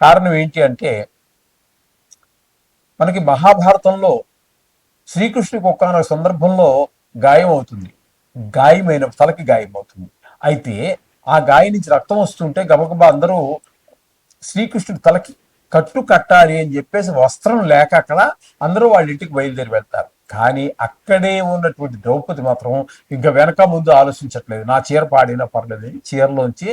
కారణం ఏంటి అంటే మనకి మహాభారతంలో శ్రీకృష్ణుడికి ఒక్కనొక సందర్భంలో గాయం అవుతుంది. గాయమైన తలకి గాయం అవుతుంది. అయితే ఆ గాయం నుంచి రక్తం వస్తుంటే గబగబా అందరూ శ్రీకృష్ణుడి తలకి కట్టు కట్టాలి అని చెప్పేసి వస్త్రం లేక అక్కడ అందరూ వాళ్ళ ఇంటికి బయలుదేరి వెళ్తారు. కానీ అక్కడే ఉన్నటువంటి ద్రౌపది మాత్రం ఇంకా వెనక ముందు ఆలోచించట్లేదు. నా చీర పాడినా పర్లేదు చీరలోంచి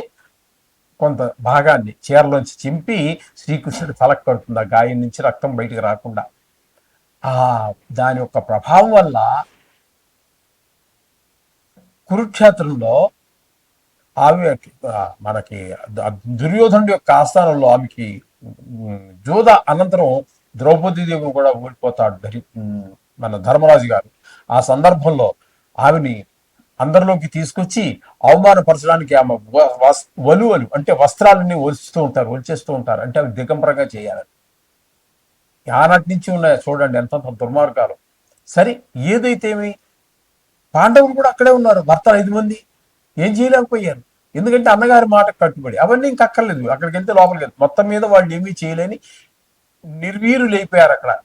కొంత భాగాన్ని చీరలోంచి చింపి శ్రీకృష్ణుడి తలకు కడుతుంది ఆ గాయం నుంచి రక్తం బయటికి రాకుండా ఆ దాని యొక్క ప్రభావం వల్ల కురుక్షేత్రంలో ఆమె మనకి దుర్యోధనుడి యొక్క ఆస్థానంలో ఆమెకి జూద అనంతరం ద్రౌపది దేవిని కూడా ఓడిపోతాడు. మన ధర్మరాజు గారు. ఆ సందర్భంలో ఆమెని అందరిలోకి తీసుకొచ్చి అవమానపరచడానికి ఆమె వస్- వలువలు అంటే వస్త్రాలన్నీ ఒలుస్తూ ఉంటారు ఒలిచేస్తూ ఉంటారు. అంటే అవి దిగంబరంగా చేయాలని ఆనాటి నుంచి ఉన్నాయి చూడండి ఎంత దుర్మార్గాలు. సరే ఏదైతేమి పాండవులు కూడా అక్కడే ఉన్నారు భర్త ఐదు మంది ఏం చేయలేకపోయారు. ఎందుకంటే అన్నగారి మాట కట్టుబడి అవన్నీ ఇంక అక్కర్లేదు. అక్కడికి వెళ్తే లోపలికి వెళ్తే మొత్తం మీద వాళ్ళు ఏమీ చేయలేని నిర్వీరులైపోయారు అక్కడ.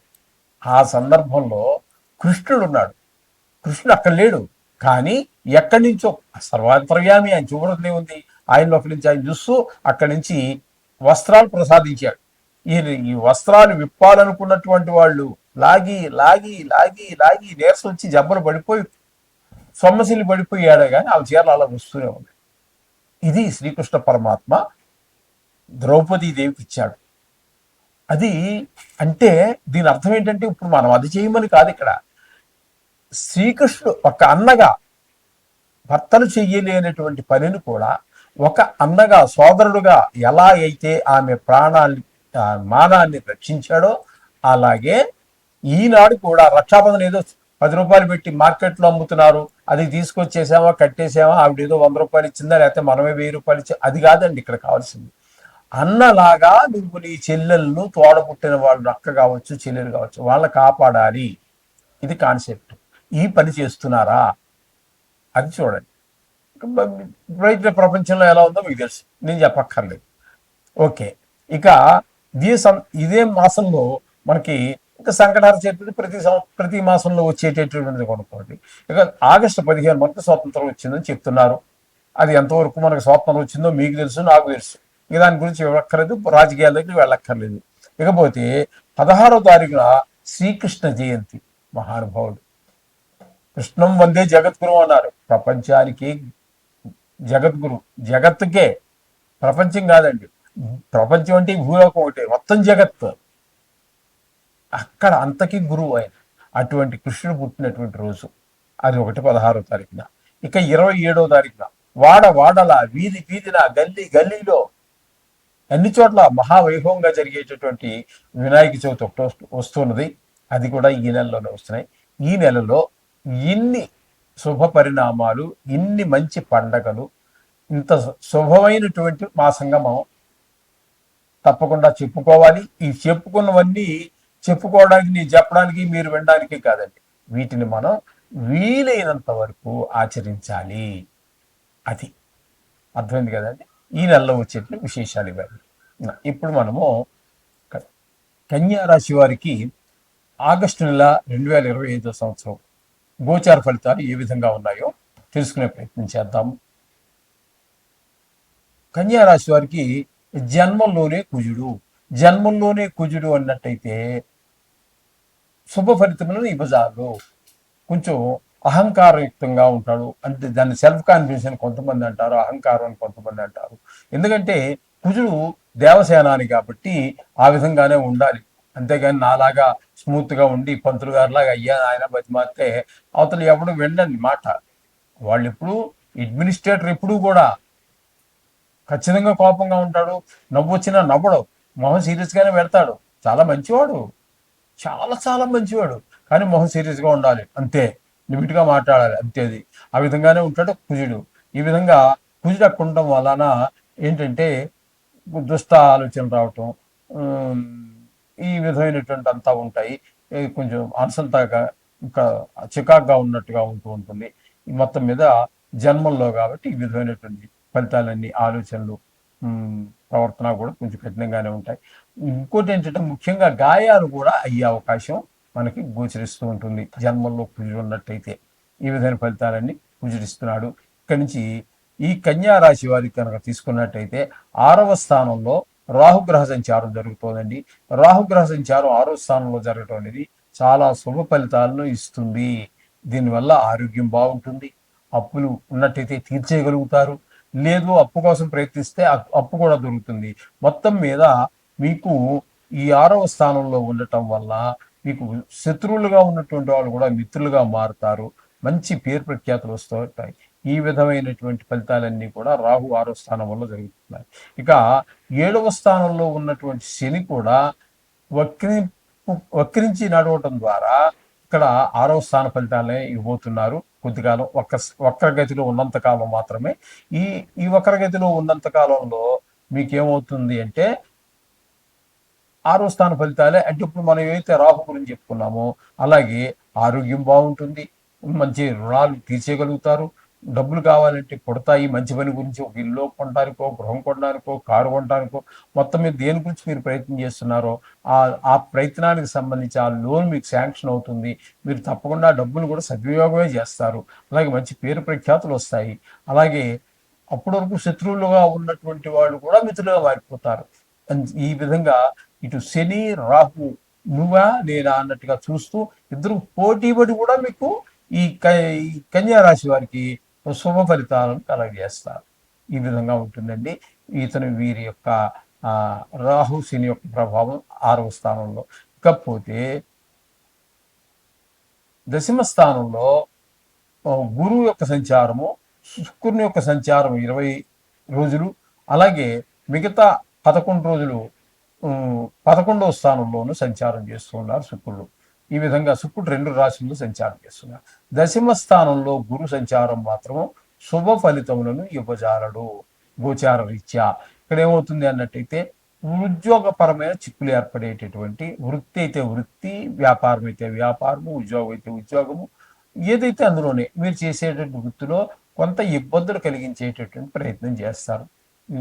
ఆ సందర్భంలో కృష్ణుడు ఉన్నాడు. కృష్ణుడు అక్కడ లేడు. కానీ ఎక్కడి నుంచో సర్వాంతర్యామి ఆయన చూడటమే ఉంది. ఆయన లోపల నుంచి ఆయన చూస్తూ అక్కడి నుంచి వస్త్రాలు ప్రసాదించాడు. ఈయన ఈ వస్త్రాలు విప్పాలనుకున్నటువంటి వాళ్ళు లాగి లాగి లాగి లాగి నీరసం వచ్చి జబ్బలు పడిపోయి సొమ్మసిల్లి పడిపోయాడు కానీ ఆ చీరలు అలా వస్తూనే ఉంది ఇది శ్రీకృష్ణ పరమాత్మ ద్రౌపదీ దేవికి ఇచ్చాడు. అది అంటే దీని అర్థం ఏంటంటే ఇప్పుడు మనం అది చేయమని కాదు ఇక్కడ. శ్రీకృష్ణుడు ఒక అన్నగా భర్తలు చెయ్యలేనటువంటి పనిని కూడా ఒక అన్నగా సోదరుడుగా ఎలా అయితే ఆమె ప్రాణాన్ని మానాన్ని రక్షించాడో అలాగే ఈనాడు కూడా రక్షాబంధన ఏదో పది రూపాయలు పెట్టి మార్కెట్లో అమ్ముతున్నారు. అది తీసుకొచ్చేసామా కట్టేసామా ఆవిడ ఏదో వంద రూపాయలు ఇచ్చిందా లేకపోతే మనమే వెయ్యి రూపాయలు ఇచ్చి అది కాదండి ఇక్కడ కావాల్సింది. అన్నలాగా నువ్వు నీ చెల్లెలను తోడబుట్టిన వాళ్ళు అక్క కావచ్చు చెల్లెలు కావచ్చు వాళ్ళని కాపాడాలి. ఇది కాన్సెప్ట్. ఈ పని చేస్తున్నారా? అది చూడండి. బయట ప్రపంచంలో ఎలా ఉందో మీకు తెలుసు. నేను చెప్పక్కర్లేదు. ఓకే. ఇక ఇదే సం ఇదే మాసంలో మనకి ఇంకా సంకటార చతుర్థి ప్రతి సం ప్రతి మాసంలో వచ్చేటటువంటిది కొనుక్కోండి. ఇక ఆగస్టు పదిహేను మనకు స్వాతంత్రం వచ్చిందని చెప్తున్నారు. అది ఎంతవరకు మనకు స్వాతంత్రం వచ్చిందో మీకు తెలుసు నాకు తెలుసు. ఇక దాని గురించి వెళ్ళక్కర్లేదు రాజకీయాల వెళ్ళక్కర్లేదు. ఇకపోతే పదహారో తారీఖున శ్రీకృష్ణ జయంతి మహానుభావుడు. కృష్ణం వందే జగద్గురు అన్నారు. ప్రపంచానికి జగద్గురు జగత్తుకే ప్రపంచం కాదండి. ప్రపంచం అంటే భూలోకం ఒకటే మొత్తం జగత్. అక్కడ అంతకి గురువు ఆయన. అటువంటి కృష్ణుడు పుట్టినటువంటి రోజు. అది ఒకటి పదహారో తారీఖున. ఇక ఇరవై ఏడో తారీఖున. వాడ వాడల వీధి వీధిన గల్లీ గల్లీలో అన్ని చోట్ల మహావైభవంగా జరిగేటటువంటి వినాయక చవితి ఒకటి వస్తున్నది. అది కూడా ఈ నెలలోనే వస్తున్నాయి. ఈ నెలలో ఇన్ని శుభ పరిణామాలు ఇన్ని మంచి పండగలు ఇంత శుభమైనటువంటి మా సంగమం. తప్పకుండా చెప్పుకోవాలి. ఈ చెప్పుకున్నవన్నీ చెప్పుకోవడానికి నీ చెప్పడానికి మీరు వినడానికి కాదండి. వీటిని మనం వీలైనంత వరకు ఆచరించాలి. అది. అర్థమైంది కదండి ఈ నెలలో వచ్చేటువంటి విశేషాలు ఇవ్వాలి ఇప్పుడు మనము కన్యా రాశి వారికి ఆగస్టు నెల రెండు వేల ఇరవై ఐదో సంవత్సరం. గోచార ఫలితాలు ఏ విధంగా ఉన్నాయో తెలుసుకునే ప్రయత్నం చేద్దాం. రాశి వారికి జన్మంలోనే కుజుడు. జన్మంలోనే కుజుడు అన్నట్టయితే శుభ ఫలితములను ఇవ్వజాలు కొంచెం అహంకారయుక్తంగా ఉంటాడు. అంటే దాన్ని సెల్ఫ్ కాన్ఫిడెన్స్ అని కొంతమంది అంటారు అహంకారం అని కొంతమంది అంటారు. ఎందుకంటే కుజుడు దేవసేనాని కాబట్టి ఆ విధంగానే ఉండాలి. అంతేగాని నాలాగా స్మూత్గా ఉండి పంతులు గారిలాగా అయ్యా ఆయన బతిమాస్తే అవతలు ఎవడు వెళ్ళండి మాట. వాళ్ళు ఎప్పుడు అడ్మినిస్ట్రేటర్ ఎప్పుడు కూడా ఖచ్చితంగా కోపంగా ఉంటాడు. నవ్వు వచ్చినా నవ్వడు. మొహం సీరియస్ గానే పెడతాడు. చాలా మంచివాడు. చాలా చాలా మంచివాడు. కానీ మొహం సీరియస్గా ఉండాలి. అంతే. లిమిట్గా మాట్లాడాలి అంతేది ఆ విధంగానే ఉంటాడు కుజుడు. ఈ విధంగా కుజుడు అక్కడ ఉండడం వలన ఏంటంటే దుష్ట ఆలోచన రావటం ఈ విధమైనటువంటి అంతా ఉంటాయి. కొంచెం అలసంతగా ఇంకా చికాగ్గా ఉన్నట్టుగా ఉంటూ ఉంటుంది. ఈ మొత్తం మీద జన్మల్లో కాబట్టి ఈ విధమైనటువంటి ఫలితాలన్నీ ఆలోచనలు ప్రవర్తన కూడా కొంచెం కఠినంగానే ఉంటాయి. ఇంకోటి ఏంటంటే ముఖ్యంగా గాయాలు కూడా అయ్యే అవకాశం మనకి గోచరిస్తూ ఉంటుంది. జన్మల్లో కుజుడు ఉన్నట్టయితే ఈ విధమైన ఫలితాలన్నీ కుజుడిస్తున్నాడు ఇక్కడి నుంచి ఈ కన్యా రాశి వారికి కనుక తీసుకున్నట్టయితే ఆరవ స్థానంలో రాహుగ్రహ సంచారం జరుగుతోందండి. రాహుగ్రహ సంచారం ఆరవ స్థానంలో జరగటం అనేది చాలా శుభ ఫలితాలను ఇస్తుంది. దీనివల్ల ఆరోగ్యం బాగుంటుంది. అప్పులు ఉన్నట్టయితే తీర్చేయగలుగుతారు. లేదు అప్పు కోసం ప్రయత్నిస్తే అప్పు కూడా దొరుకుతుంది. మొత్తం మీద మీకు ఈ ఆరవ స్థానంలో ఉండటం వల్ల మీకు శత్రువులుగా ఉన్నటువంటి వాళ్ళు కూడా మిత్రులుగా మారుతారు. మంచి పేరు ప్రఖ్యాతులు వస్తూ ఉంటాయి. ఈ విధమైనటువంటి ఫలితాలన్నీ కూడా రాహు ఆరో స్థానం వల్ల జరుగుతున్నాయి. ఇక ఏడవ స్థానంలో ఉన్నటువంటి శని కూడా వక్రి వక్రించి నడవటం ద్వారా ఇక్కడ ఆరవ స్థాన ఫలితాలనే ఇవ్వబోతున్నారు. కొద్దికాలం ఒక్క వక్రగతిలో ఉన్నంత కాలం మాత్రమే. ఈ ఈ వక్రగతిలో ఉన్నంత కాలంలో మీకేమవుతుంది అంటే ఆరో స్థాన ఫలితాలే అంటే ఇప్పుడు మనం ఏదైతే రాహు గురించి చెప్పుకున్నామో అలాగే ఆరోగ్యం బాగుంటుంది మంచి రుణాలు తీర్చేయగలుగుతారు డబ్బులు కావాలంటే కొడతాయి మంచి పని గురించి ఒక ఇల్లు కొనడానికో గృహం కొనడానికో కారు కొనడానికో మొత్తం మీరు దేని గురించి మీరు ప్రయత్నం చేస్తున్నారో ఆ ఆ ప్రయత్నానికి సంబంధించి ఆ లోన్ మీకు శాంక్షన్ అవుతుంది. మీరు తప్పకుండా డబ్బులు కూడా సద్వినియోగమే చేస్తారు. అలాగే మంచి పేరు ప్రఖ్యాతులు వస్తాయి. అలాగే అప్పటి వరకు శత్రువులుగా ఉన్నటువంటి వాళ్ళు కూడా మిత్రులుగా మారిపోతారు. ఈ విధంగా ఇటు శని రాహు నువ్వా నేనా అన్నట్టుగా చూస్తూ ఇద్దరు పోటీ పడి కూడా మీకు ఈ క- ఈ కన్యా రాశి వారికి శుభ ఫలితాలను కలగజేస్తారు ఈ విధంగా ఉంటుందండి. ఇతను వీరి యొక్క రాహు శని యొక్క ప్రభావం ఆరవ స్థానంలో. ఇకపోతే దశమ స్థానంలో గురువు యొక్క సంచారము శుక్రుని యొక్క సంచారం ఇరవై రోజులు అలాగే మిగతా పదకొండు రోజులు పదకొండవ స్థానంలోనూ సంచారం చేస్తూ ఉన్నారు శుక్రుడు. ఈ విధంగా శుక్రుడు రెండు రాశుల్లో సంచారం చేస్తున్నారు దశమ స్థానంలో గురు సంచారం మాత్రము శుభ ఫలితములను ఇవ్వజాలడు. గోచార రీత్యా ఇక్కడ ఏమవుతుంది అన్నట్టయితే ఉద్యోగపరమైన చిక్కులు ఏర్పడేటటువంటి వృత్తి అయితే వృత్తి వ్యాపారం అయితే వ్యాపారము ఉద్యోగం అయితే ఉద్యోగము ఏదైతే అందులోనే మీరు చేసేటటువంటి వృత్తిలో కొంత ఇబ్బందులు కలిగించేటటువంటి ప్రయత్నం చేస్తారు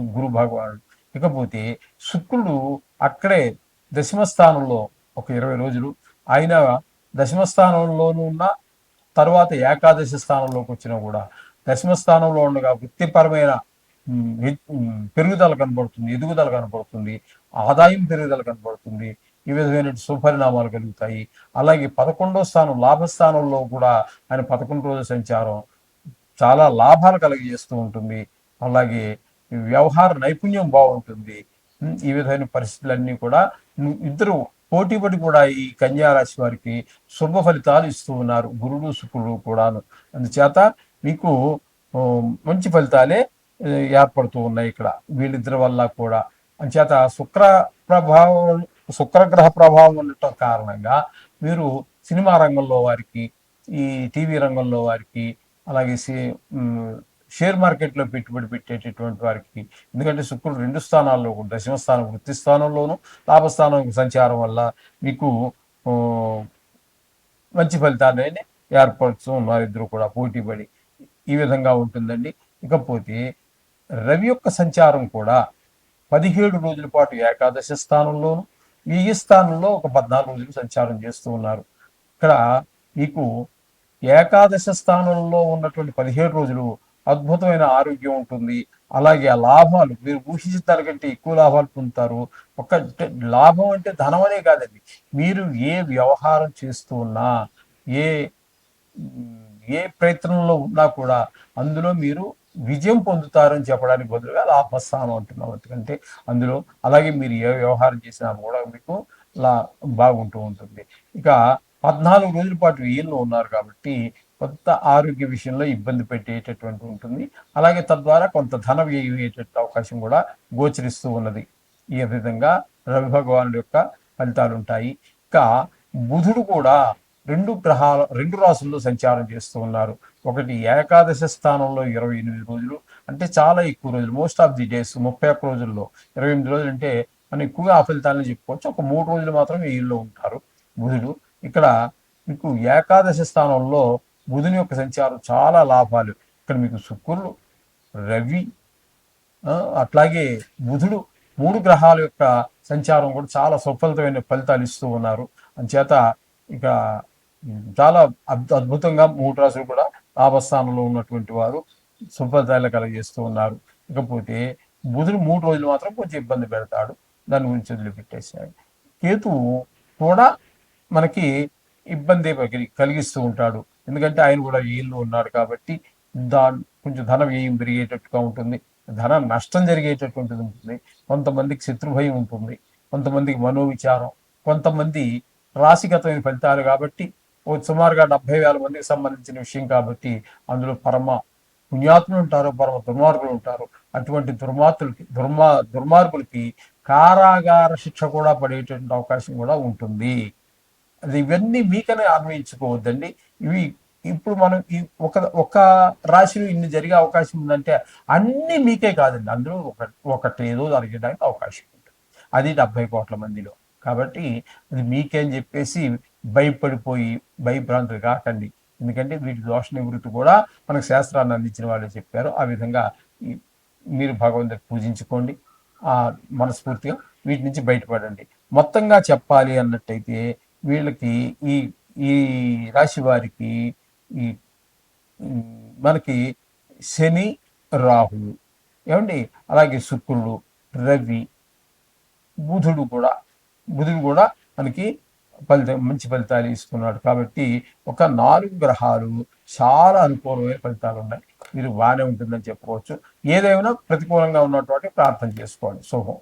గురు భగవానుడు. ఇకపోతే శుక్రుడు అక్కడే దశమ స్థానంలో ఒక ఇరవై రోజులు ఆయన దశమ స్థానంలోనూ ఉన్న తర్వాత ఏకాదశి స్థానంలోకి వచ్చినా కూడా దశమ స్థానంలో ఉండగా వృత్తిపరమైన పెరుగుదల కనబడుతుంది ఎదుగుదల కనబడుతుంది ఆదాయం పెరుగుదల కనబడుతుంది ఈ విధమైన సుపరిణామాలు కలుగుతాయి. అలాగే పదకొండో స్థానం లాభస్థానంలో కూడా ఆయన పదకొండు రోజుల సంచారం చాలా లాభాలు కలిగజేస్తూ ఉంటుంది. అలాగే వ్యవహార నైపుణ్యం బాగుంటుంది. ఈ విధమైన పరిస్థితులన్నీ కూడా ఇద్దరు పోటీపడి కూడా ఈ కన్యా రాశి వారికి శుభ ఫలితాలు ఇస్తూ ఉన్నారు. గురుడు శుక్రుడు కూడాను. అందుచేత మీకు మంచి ఫలితాలే ఏర్పడుతూ ఉన్నాయి ఇక్కడ. వీళ్ళిద్దరి వల్ల కూడా. అంచేత శుక్ర ప్రభావం శుక్రగ్రహ ప్రభావం ఉండటం కారణంగా మీరు సినిమా రంగంలో వారికి ఈ టీవీ రంగంలో వారికి అలాగే సి- షేర్ మార్కెట్లో పెట్టుబడి పెట్టేటటువంటి వారికి ఎందుకంటే శుక్రుడు రెండు స్థానాల్లో కూడా దశమ వృత్తి స్థానంలోనూ లాభస్థానం సంచారం వల్ల మీకు మంచి ఫలితాన్ని ఏర్పరుస్తూ వారిద్దరూ కూడా పోటీపడి ఈ విధంగా ఉంటుందండి. ఇకపోతే రవి యొక్క సంచారం కూడా పదిహేడు రోజుల పాటు ఏకాదశ స్థానంలోను ఈ స్థానంలో ఒక పద్నాలుగు రోజులు సంచారం చేస్తూ ఉన్నారు. ఇక్కడ మీకు ఏకాదశ స్థానంలో ఉన్నటువంటి పదిహేడు రోజులు అద్భుతమైన ఆరోగ్యం ఉంటుంది. అలాగే ఆ లాభాలు మీరు ఊహించిన దానికంటే ఎక్కువ లాభాలు పొందుతారు. ఒక లాభం అంటే ధనం అనే కాదండి. మీరు ఏ వ్యవహారం చేస్తూ ఉన్నా ఏ ఏ ప్రయత్నంలో ఉన్నా కూడా అందులో మీరు విజయం పొందుతారని చెప్పడానికి బదులుగా లాభస్థానం అంటున్నాం. ఎందుకంటే అందులో అలాగే మీరు ఏ వ్యవహారం చేసినా కూడా మీకు లా బాగుంటూ ఉంటుంది. ఇక పద్నాలుగు రోజుల పాటు వీళ్ళు ఉన్నారు కాబట్టి కొంత ఆరోగ్య విషయంలో ఇబ్బంది పెట్టేటటువంటి ఉంటుంది. అలాగే తద్వారా కొంత ధన వ్యయం అవకాశం కూడా గోచరిస్తూ ఉన్నది. ఈ విధంగా రవి భగవానుడి యొక్క ఫలితాలు ఉంటాయి ఇంకా బుధుడు కూడా రెండు గ్రహాల రెండు రాసుల్లో సంచారం చేస్తూ ఉన్నారు. ఒకటి ఏకాదశ స్థానంలో ఇరవై ఎనిమిది రోజులు అంటే చాలా ఎక్కువ రోజులు. మోస్ట్ ఆఫ్ ది డేస్ ముప్పై ఒక్క రోజుల్లో. ఇరవై ఎనిమిది రోజులు అంటే మనం ఎక్కువగా ఆ ఫలితాలను చెప్పుకోవచ్చు. ఒక మూడు రోజులు మాత్రమే వీళ్ళు ఉంటారు బుధుడు. ఇక్కడ మీకు ఏకాదశ స్థానంలో బుధుని యొక్క సంచారం చాలా లాభాలు. ఇక్కడ మీకు శుక్రుడు రవి అట్లాగే బుధుడు మూడు గ్రహాల యొక్క సంచారం కూడా చాలా సుఫలితమైన ఫలితాలు ఇస్తూ ఉన్నారు. అంచేత ఇక చాలా అద్భు- అద్భుతంగా మూడు రాసులు కూడా లాభస్థానంలో ఉన్నటువంటి వారు సుఫలితాలు కలగజేస్తూ ఉన్నారు. ఇకపోతే బుధుడు మూడు రోజులు మాత్రం కొంచెం ఇబ్బంది పెడతాడు. దాని గురించి వదిలిపెట్టేసాడు కేతువు కూడా మనకి ఇబ్బంది కలిగిస్తూ ఉంటాడు. ఎందుకంటే ఆయన కూడా వీళ్ళు ఉన్నాడు కాబట్టి దాని కొంచెం ధన వ్యయం పెరిగేటట్టుగా ఉంటుంది. ధన నష్టం జరిగేటటువంటిది ఉంటుంది. కొంతమందికి శత్రుభయం ఉంటుంది. కొంతమందికి మనోవిచారం. కొంతమంది రాశిగతమైన ఫలితాలు కాబట్టి ఓ సుమారుగా డెబ్బై వేల మందికి సంబంధించిన విషయం కాబట్టి అందులో పరమ పుణ్యాత్ములు ఉంటారు పరమ దుర్మార్గులు ఉంటారు. అటువంటి దుర్మార్గులకి దుర్మా దుర్మార్గులకి కారాగార శిక్ష కూడా పడేటువంటి అవకాశం కూడా ఉంటుంది. అది ఇవన్నీ మీకనే అన్వయించుకోవద్దండి ఇవి ఇప్పుడు మనం ఈ ఒక ఒక రాశిలో ఇన్ని జరిగే అవకాశం ఉందంటే అన్ని మీకే కాదండి. అందులో ఒక ఒకటి ఏదో జరగడానికి అవకాశం ఉంటుంది. అది డెబ్బై కోట్ల మందిలో. కాబట్టి అది మీకేం చెప్పేసి భయపడిపోయి భయభ్రాంతులు కాకండి. ఎందుకంటే వీటి దోష నివృత్తి కూడా మనకు శాస్త్రాన్ని అందించిన వాళ్ళు చెప్పారు. ఆ విధంగా మీరు భగవంతుని పూజించుకోండి. ఆ మనస్ఫూర్తిగా వీటి నుంచి బయటపడండి. మొత్తంగా చెప్పాలి అన్నట్టయితే వీళ్ళకి ఈ ఈ రాశి వారికి ఈ మనకి శని రాహులు ఏమండి? అలాగే శుక్రుడు రవి బుధుడు కూడా బుధుడు కూడా మనకి ఫలితం మంచి ఫలితాలు ఇస్తున్నాడు. కాబట్టి ఒక నాలుగు గ్రహాలు చాలా అనుకూలమైన ఫలితాలు ఉన్నాయి. మీరు బాగానే ఉంటుందని చెప్పుకోవచ్చు. ఏదైనా ప్రతికూలంగా ఉన్నటువంటి ప్రార్థన చేసుకోండి. శుభం.